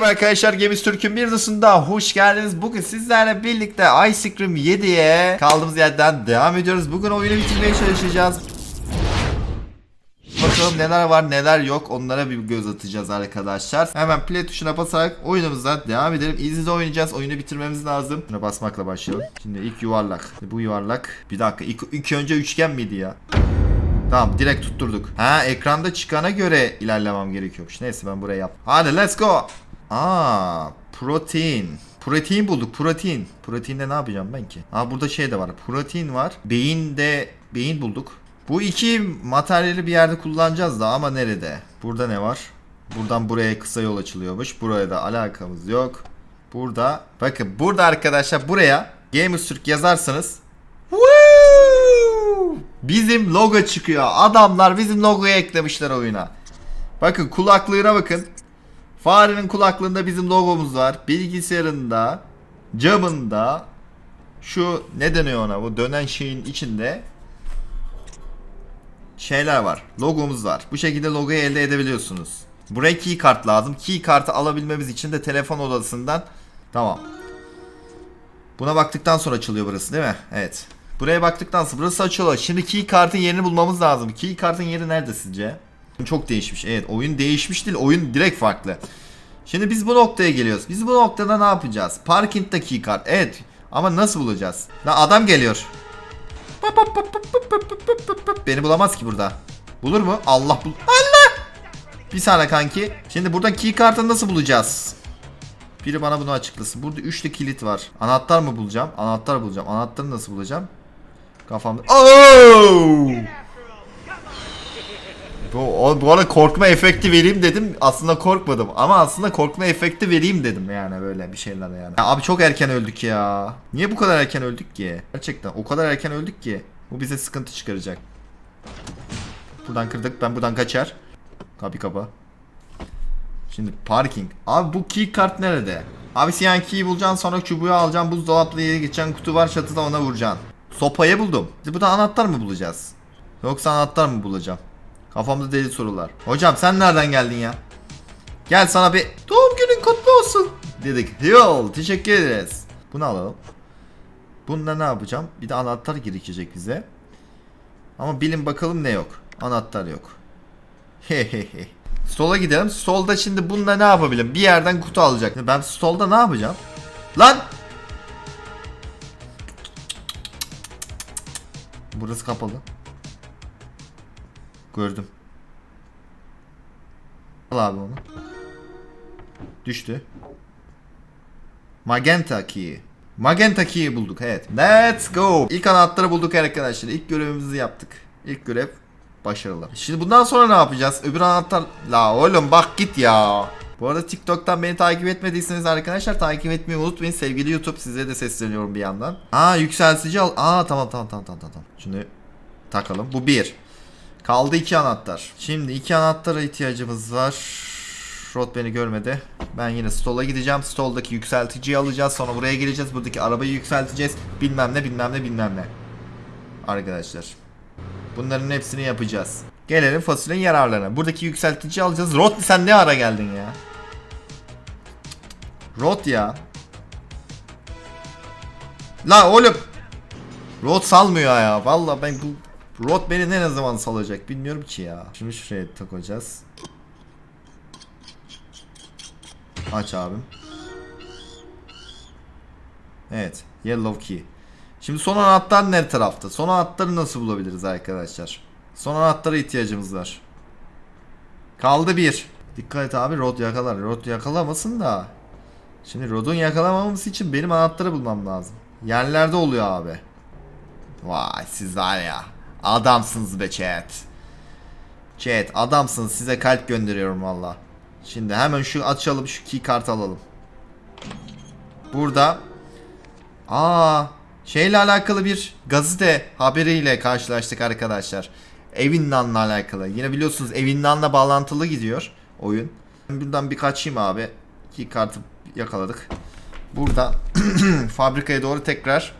Merhaba arkadaşlar Gemiz Türk'ün bir dışında hoş geldiniz. Bugün sizlerle birlikte Ice Cream 7'ye kaldığımız yerden devam ediyoruz. Bugün oyunu bitirmeye çalışacağız. Bakalım neler var neler yok onlara bir göz atacağız arkadaşlar. Hemen play tuşuna basarak oyunumuza devam edelim. İzle oynayacağız. Oyunu bitirmemiz lazım. Şuna basmakla başlayalım. Şimdi ilk yuvarlak. Bu yuvarlak. Bir dakika ilk, ilk önce üçgen miydi ya? Tamam direkt tutturduk. Ha ekranda çıkana göre ilerlemem gerekiyormuş. Neyse ben buraya yap. Hadi let's go. Aa protein. Protein bulduk protein. Proteinde ne yapacağım ben ki? Ha burada şey de var. Protein var. Beyin de beyin bulduk. Bu iki materyali bir yerde kullanacağız da ama nerede? Burada ne var? Buradan buraya kısa yol açılıyormuş. Buraya da alakamız yok. Burada bakın burada arkadaşlar buraya Gamers Türk yazarsanız Woo! Bizim logo çıkıyor. Adamlar bizim logoyu eklemişler oyuna. Bakın kulaklığına bakın. Farenin kulaklığında bizim logomuz var. Bilgisayarında, camında şu ne deniyor ona bu dönen şeyin içinde şeyler var. Logomuz var. Bu şekilde logoyu elde edebiliyorsunuz. Buraya key kart lazım. Key kartı alabilmemiz için de telefon odasından tamam. Buna baktıktan sonra açılıyor burası değil mi? Evet. Buraya baktıktan sonra burası açılıyor. Şimdi key kartın yerini bulmamız lazım. Key kartın yeri nerede sizce? Çok değişmiş. Evet oyun değişmiş değil. Oyun direkt farklı. Şimdi biz bu noktaya geliyoruz. Biz bu noktada ne yapacağız? Parking'de key kart. Evet. Ama nasıl bulacağız? Lan adam geliyor. Beni bulamaz ki burada. Bulur mu? Allah bul. Allah! Bir saniye kanki. Şimdi buradan key kartını nasıl bulacağız? Biri bana bunu açıklasın. Burada üçlü kilit var. Anahtar mı bulacağım? Anahtar bulacağım. Anahtarı nasıl bulacağım? Kafamda. Oo! Bu, bu arada korkma efekti vereyim dedim. Aslında korkmadım. Ama aslında korkma efekti vereyim dedim yani böyle bir şeyler yani. Ya abi çok erken öldük ya. Niye bu kadar erken öldük ki? Gerçekten o kadar erken öldük ki. Bu bize sıkıntı çıkaracak. Buradan kırdık. Ben buradan kaçar. Kapı kapa. Şimdi parking. Abi bu key kart nerede? Abi siyah key'i bulacaksın sonra çubuğu alacaksın. Buzdolaplı yere geçeceksin. Kutu var çatıda ona vuracaksın. Sopayı buldum. Şimdi burada anahtar mı bulacağız? Yoksa anahtar mı bulacağım? Kafamda deli sorular. Hocam sen nereden geldin ya? Gel sana bir doğum günün kutlu olsun dedik. Yol teşekkür ederiz. Bunu alalım. Bunda ne yapacağım? Bir de anahtar gerekecek bize. Ama bilin bakalım ne yok. Anahtar yok. Hehehe. Sola gidelim. Solda şimdi bununla ne yapabilirim? Bir yerden kutu alacak. Ben solda ne yapacağım? Lan! Burası kapalı. Gördüm. Al abi onu. Düştü. Magenta key. Magenta key'i bulduk evet. Let's go. İlk anahtarı bulduk arkadaşlar. İlk görevimizi yaptık. İlk görev başarılı. Şimdi bundan sonra ne yapacağız? Öbür anahtar... La oğlum bak git ya. Bu arada TikTok'tan beni takip etmediyseniz arkadaşlar takip etmeyi unutmayın. Sevgili YouTube size de sesleniyorum bir yandan. Aa yükseltici al. Aa tamam tamam tamam tamam tamam. Şimdi takalım. Bu bir. Kaldı iki anahtar. Şimdi iki anahtara ihtiyacımız var. Rod beni görmedi. Ben yine stola gideceğim. Stoldaki yükselticiyi alacağız. Sonra buraya geleceğiz. Buradaki arabayı yükselteceğiz. Bilmem ne bilmem ne bilmem ne. Arkadaşlar. Bunların hepsini yapacağız. Gelelim fasulyenin yararlarına. Buradaki yükselticiyi alacağız. Rod sen ne ara geldin ya? Rod ya. La oğlum. Rod salmıyor ya. Vallahi ben bu Rod beni ne, zaman salacak bilmiyorum ki ya. Şimdi şuraya takacağız. Aç abim. Evet. Yellow key. Şimdi son anahtar ne tarafta? Son anahtarı nasıl bulabiliriz arkadaşlar? Son anahtara ihtiyacımız var. Kaldı bir. Dikkat et abi Rod yakalar. Rod yakalamasın da. Şimdi Rod'un yakalamamız için benim anahtarı bulmam lazım. Yerlerde oluyor abi. Vay siz var ya. Adamsınız be chat. Chat adamsınız size kalp gönderiyorum valla. Şimdi hemen şu açalım şu key kart alalım. Burada Aa şeyle alakalı bir gazete haberiyle karşılaştık arkadaşlar. Evinlan'la alakalı. Yine biliyorsunuz Evinlan'la bağlantılı gidiyor oyun. Buradan bir kaçayım abi. Key kartı yakaladık. Burada fabrikaya doğru tekrar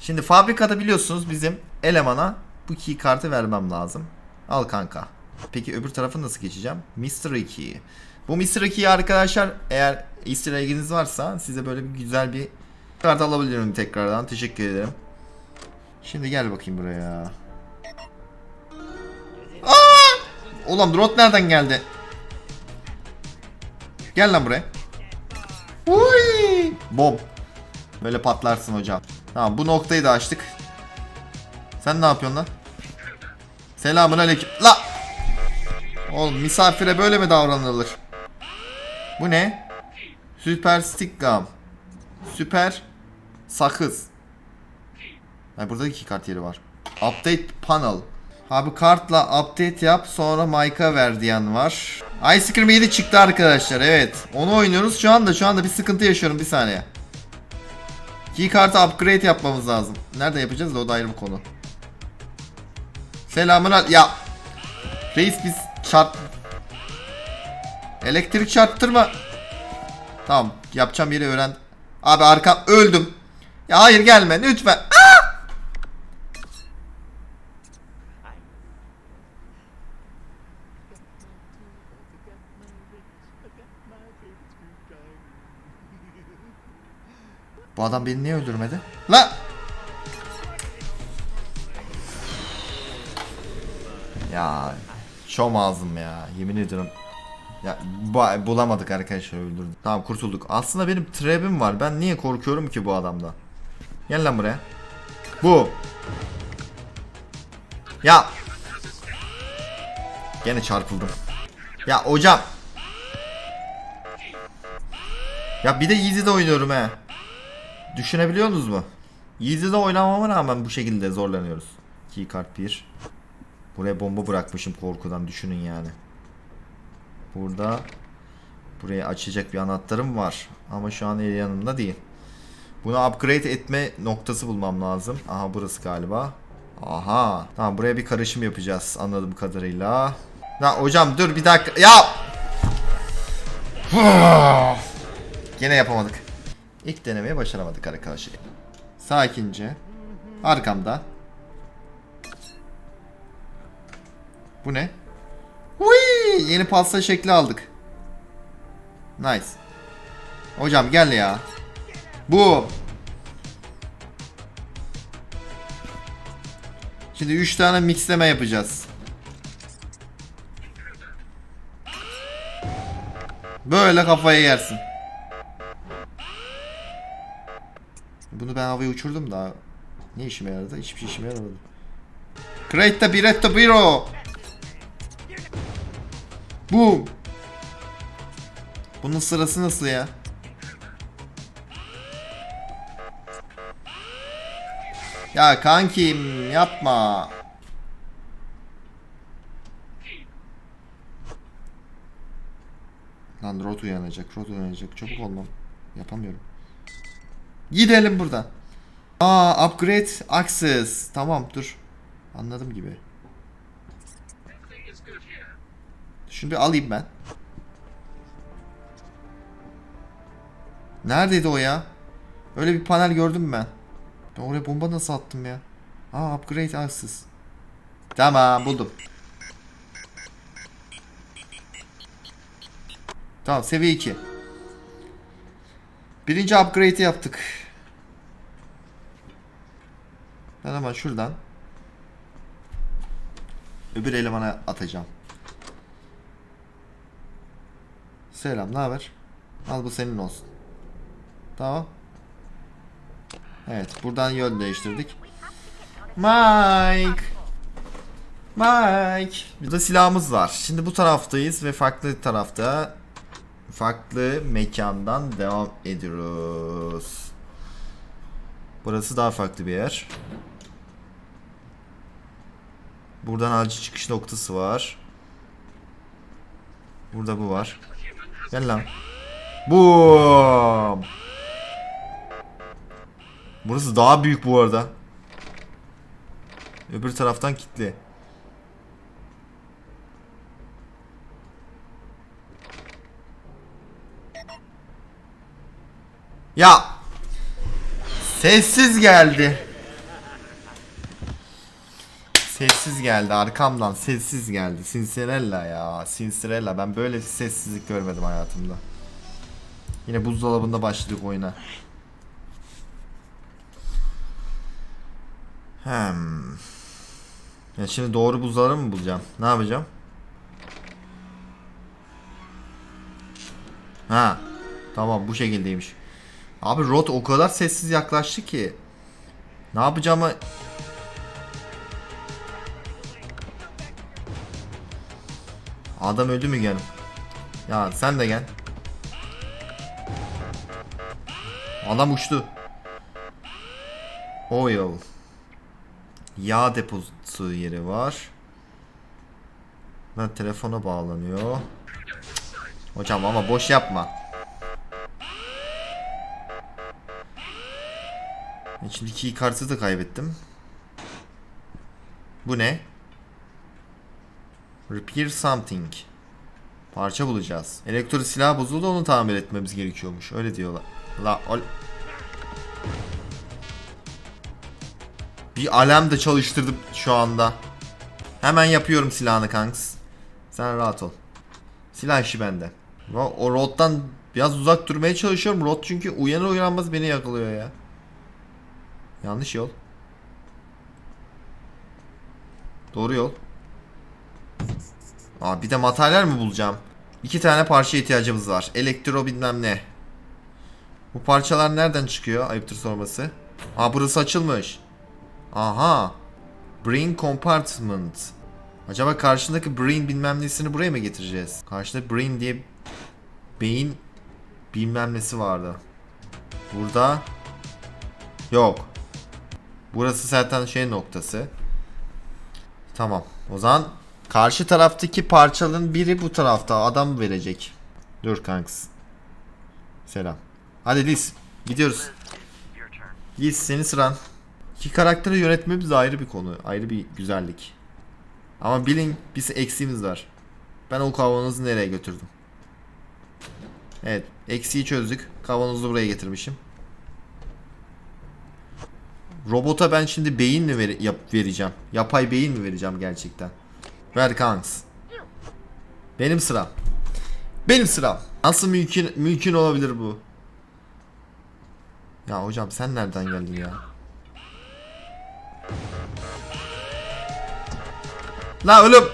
Şimdi fabrikada biliyorsunuz bizim elemana bu key kartı vermem lazım. Al kanka. Peki öbür tarafa nasıl geçeceğim? Mystery key. Bu Mr. Key'i arkadaşlar eğer easter egg'iniz varsa size böyle bir güzel bir kart alabilirim tekrardan. Teşekkür ederim. Şimdi gel bakayım buraya. Aa! Ulan Drot nereden geldi? Gel lan buraya. Uy! Bom. Böyle patlarsın hocam. Tamam bu noktayı da açtık. Sen ne yapıyorsun lan? Selamun aleyküm. La! Oğlum misafire böyle mi davranılır? Bu ne? Süper stick gum. Süper sakız. Ay burada iki kart yeri var. Update panel. Abi kartla update yap sonra Mike'a ver diyen var. Ice Cream 7 çıktı arkadaşlar evet. Onu oynuyoruz şu anda şu anda bir sıkıntı yaşıyorum bir saniye. Key kartı upgrade yapmamız lazım. Nerede yapacağız da o da ayrı bir konu. Selamun al- Ya. Reis biz çarp... Elektrik çarptırma. Tamam yapacağım yeri öğren. Abi arkam öldüm. Ya hayır gelme lütfen. Aa! Bu adam beni niye öldürmedi? La! Ya şom ağzım ya yemin ediyorum. Ya bu- bulamadık arkadaşlar öldürdüm. Tamam kurtulduk. Aslında benim trebim var. Ben niye korkuyorum ki bu adamdan? Gel lan buraya. Bu. Ya. Gene çarpıldım. Ya hocam. Ya bir de Easy'de oynuyorum he. Düşünebiliyor musunuz mu? Easy'de oynamama rağmen bu şekilde zorlanıyoruz. Keycard 1. Buraya bomba bırakmışım korkudan düşünün yani. Burada burayı açacak bir anahtarım var. Ama şu an el yanımda değil. Bunu upgrade etme noktası bulmam lazım. Aha burası galiba. Aha. Tamam buraya bir karışım yapacağız anladığım kadarıyla. Ya hocam dur bir dakika. Ya! Gene yapamadık. İlk denemeye başaramadık arkadaşlar. Sakince. Arkamda. Bu ne? Hui! Yeni pasta şekli aldık. Nice. Hocam gel ya. Bu. Şimdi 3 tane mixleme yapacağız. Böyle kafaya yersin. Bunu ben havaya uçurdum da ne işime yaradı? Hiçbir şey işime yaramadı. The Biretto Biro. Boom. Bunun sırası nasıl ya? Ya kankim yapma. Lan Rot uyanacak, Rot uyanacak. Çabuk olmam. Yapamıyorum. Gidelim buradan. Aa upgrade access. Tamam dur. Anladım gibi. Şunu bir alayım ben. Neredeydi o ya? Öyle bir panel gördüm ben. Ben oraya bomba nasıl attım ya? Aa upgrade access. Tamam buldum. Tamam seviye 2. Birinci upgrade'i yaptık. Ben hemen şuradan öbür elemana atacağım. Selam, ne haber? Al bu senin olsun. Tamam. Evet, buradan yön değiştirdik. Mike. Mike. Burada silahımız var. Şimdi bu taraftayız ve farklı tarafta farklı mekandan devam ediyoruz. Burası daha farklı bir yer. Buradan acil çıkış noktası var. Burada bu var. Gel lan. Boom. Burası daha büyük bu arada. Öbür taraftan kilitli. Ya sessiz geldi. Sessiz geldi arkamdan sessiz geldi. Sinsirella ya. Sinsirella. Ben böyle sessizlik görmedim hayatımda. Yine buzdolabında başladık oyuna. Hmm. Ya şimdi doğru buzdolabı mı bulacağım? Ne yapacağım? Ha. Tamam bu şekildeymiş. Abi Rot o kadar sessiz yaklaştı ki. Ne yapacağımı Adam öldü mü gel? Ya sen de gel. Adam uçtu. Oil. Yağ deposu yeri var. Ben telefona bağlanıyor. Hocam ama boş yapma. İçindeki kartı da kaybettim. Bu ne? Repair something. Parça bulacağız. Elektro silah bozuldu onu tamir etmemiz gerekiyormuş. Öyle diyorlar. La ol- Bir alarm da çalıştırdım şu anda. Hemen yapıyorum silahını kanks. Sen rahat ol. Silah işi bende. O, Rod'dan biraz uzak durmaya çalışıyorum. Rod çünkü uyanır uyanmaz beni yakalıyor ya. Yanlış yol. Doğru yol. Aa, bir de materyal mi bulacağım? İki tane parça ihtiyacımız var. Elektro bilmem ne. Bu parçalar nereden çıkıyor? Ayıptır sorması. Aa burası açılmış. Aha. Brain compartment. Acaba karşındaki brain bilmem nesini buraya mı getireceğiz? Karşıda brain diye beyin bilmem nesi vardı. Burada yok. Burası zaten şey noktası. Tamam. O zaman karşı taraftaki parçanın biri bu tarafta. Adam verecek. Dur kanks. Selam. Hadi Liz. Gidiyoruz. Liz senin sıran. İki karakteri yönetmemiz ayrı bir konu. Ayrı bir güzellik. Ama bilin bir eksiğimiz var. Ben o kavanozu nereye götürdüm? Evet. Eksiği çözdük. Kavanozu buraya getirmişim. Robota ben şimdi beyin mi vere- yap- vereceğim? Yapay beyin mi vereceğim gerçekten? Ver kanks. Benim sıram. Benim sıram. Nasıl mümkün mümkün olabilir bu? Ya hocam sen nereden geldin ya? La oğlum.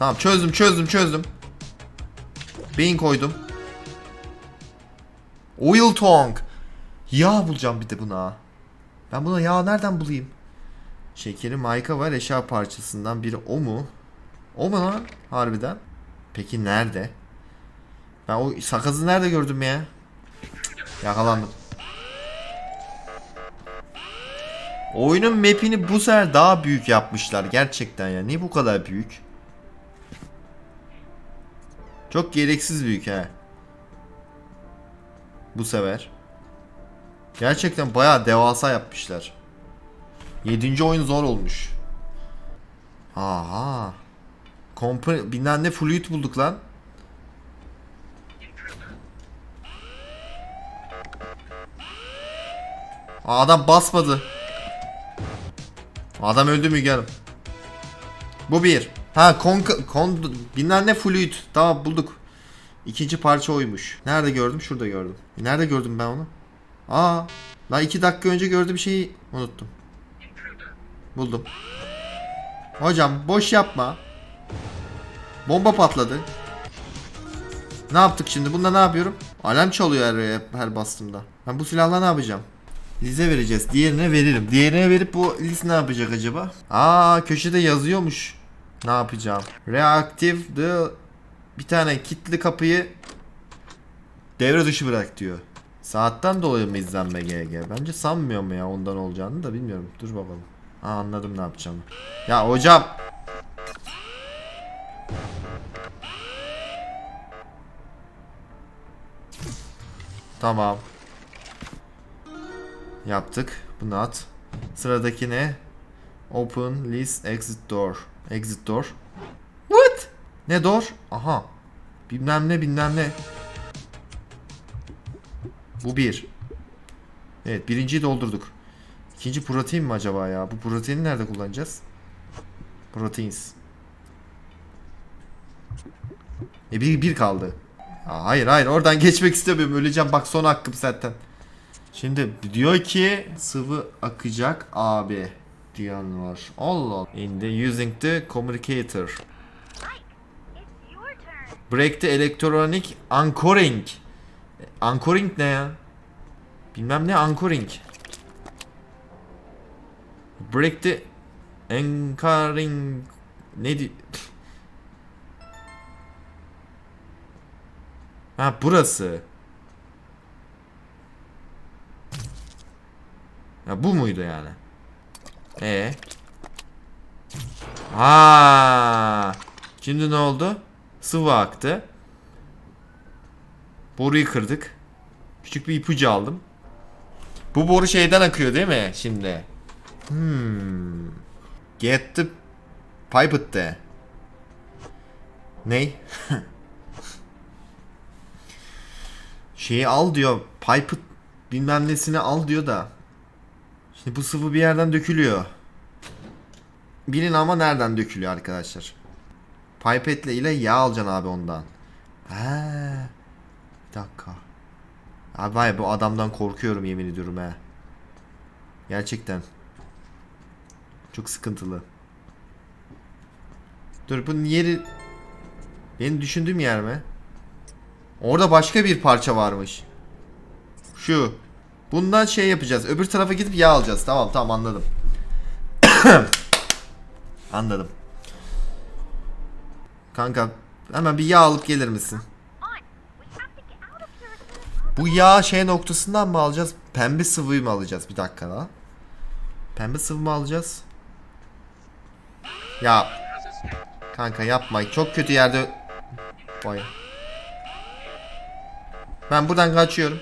Tamam çözdüm çözdüm çözdüm. Beyin koydum. Oil tong. Yağ bulacağım bir de buna. Ben buna yağ nereden bulayım? Şekeri mayka var eşya parçasından biri o mu? O mu lan harbiden? Peki nerede? Ben o sakızı nerede gördüm ya? Yakalandım. Oyunun map'ini bu sefer daha büyük yapmışlar gerçekten ya. Niye bu kadar büyük? Çok gereksiz büyük he. Bu sefer. Gerçekten bayağı devasa yapmışlar. 7. oyun zor olmuş. Aha. Kompa bilmem ne fluid bulduk lan. Adam basmadı. Adam öldü mü gelin. Bu bir. Ha kon, kon bilmem ne fluid. Tamam bulduk. İkinci parça oymuş. Nerede gördüm? Şurada gördüm. E, Nerede gördüm ben onu? Aa. Lan iki dakika önce gördüğüm şeyi unuttum. Buldum. Hocam boş yapma. Bomba patladı. Ne yaptık şimdi? Bunda ne yapıyorum? Alarm çalıyor her, her bastığımda. Ben bu silahla ne yapacağım? Liz'e vereceğiz. Diğerine veririm. Diğerine verip bu Liz ne yapacak acaba? Aa köşede yazıyormuş. Ne yapacağım? Reactive the bir tane kilitli kapıyı devre dışı bırak diyor. Saatten dolayı mı izlenme GG? Bence sanmıyorum ya ondan olacağını da bilmiyorum. Dur bakalım. Aa, anladım ne yapacağımı. Ya hocam. Tamam. Yaptık. Bunu at. Sıradaki ne? Open list exit door. Exit door. What? Ne door? Aha. Bilmem ne bilmem ne. Bu bir. Evet birinciyi doldurduk. İkinci protein mi acaba ya? Bu proteini nerede kullanacağız? Proteins. E bir, bir kaldı. Aa, hayır hayır oradan geçmek istemiyorum. Öleceğim bak son hakkım zaten. Şimdi diyor ki sıvı akacak abi diyen var. Allah. In the using the communicator. Break the electronic anchoring. Anchoring ne ya? Bilmem ne anchoring. Break the anchoring ne di Ha burası. Ha bu muydu yani? E. Ha. Şimdi ne oldu? Sıvı aktı. Boruyu kırdık. Küçük bir ipucu aldım. Bu boru şeyden akıyor değil mi şimdi? Hmm. Get the pipet de. Ney? Şeyi al diyor. Pipet bilmem nesini al diyor da. Şimdi bu sıvı bir yerden dökülüyor. Bilin ama nereden dökülüyor arkadaşlar. Pipetle ile yağ alacaksın abi ondan. Ha. Bir dakika. Abi vay bu adamdan korkuyorum yemin ediyorum he. Gerçekten. Çok sıkıntılı. Dur bunun yeri benim düşündüğüm yer mi? Orada başka bir parça varmış. Şu. Bundan şey yapacağız. Öbür tarafa gidip yağ alacağız. Tamam tamam anladım. anladım. Kanka hemen bir yağ alıp gelir misin? Bu yağ şey noktasından mı alacağız? Pembe sıvıyı mı alacağız? Bir dakika daha. Pembe sıvı mı alacağız? Ya kanka yapma. Çok kötü yerde Vay. Ben buradan kaçıyorum.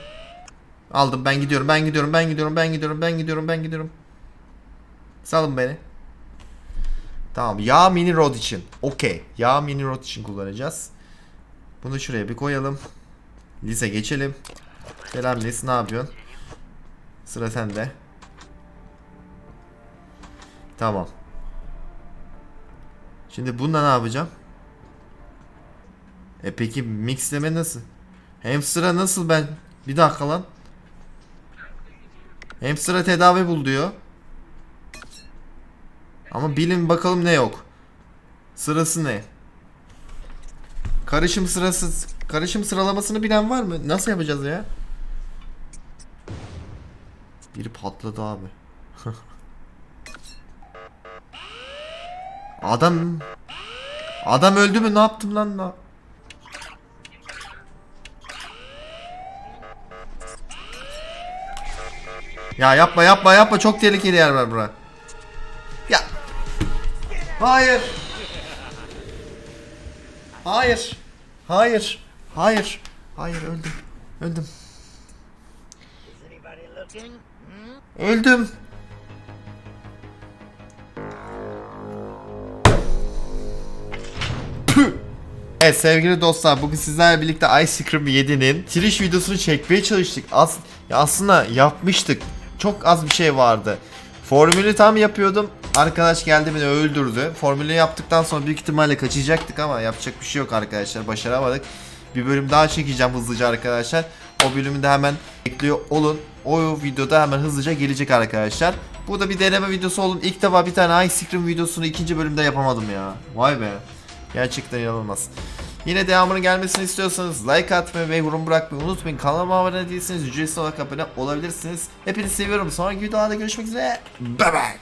Aldım ben gidiyorum ben gidiyorum ben gidiyorum ben gidiyorum ben gidiyorum ben gidiyorum. Salın beni. Tamam yağ mini rod için. Okey. Yağ mini rod için kullanacağız. Bunu şuraya bir koyalım. Lise geçelim. Selam Lis ne yapıyorsun? Sıra sende. Tamam. Şimdi bunda ne yapacağım? E peki mixleme nasıl? Hamster'a nasıl ben? Bir dakika lan. Hamster'a tedavi bul diyor. Ama bilin bakalım ne yok. Sırası ne? Karışım sırası karışım sıralamasını bilen var mı? Nasıl yapacağız ya? Biri patladı abi. Adam Adam öldü mü? Ne yaptım lan? Ne- Ya yapma yapma yapma çok tehlikeli yer var bura. Ya. Hayır. Hayır. Hayır. Hayır. Hayır öldüm. Öldüm. Öldüm. Evet sevgili dostlar bugün sizlerle birlikte Ice Cream 7'nin Trish videosunu çekmeye çalıştık. As ya aslında yapmıştık. Çok az bir şey vardı. Formülü tam yapıyordum. Arkadaş geldi beni öldürdü. Formülü yaptıktan sonra büyük ihtimalle kaçacaktık ama yapacak bir şey yok arkadaşlar. Başaramadık. Bir bölüm daha çekeceğim hızlıca arkadaşlar. O bölümü de hemen bekliyor olun. O videoda hemen hızlıca gelecek arkadaşlar. Bu da bir deneme videosu olun. İlk defa bir tane Ice Cream videosunu ikinci bölümde yapamadım ya. Vay be. Gerçekten inanılmaz. Yine devamının gelmesini istiyorsanız like atmayı ve yorum bırakmayı unutmayın. Kanalıma abone değilseniz ücretsiz olarak abone olabilirsiniz. Hepinizi seviyorum. Sonraki videolarda görüşmek üzere. Bye bye.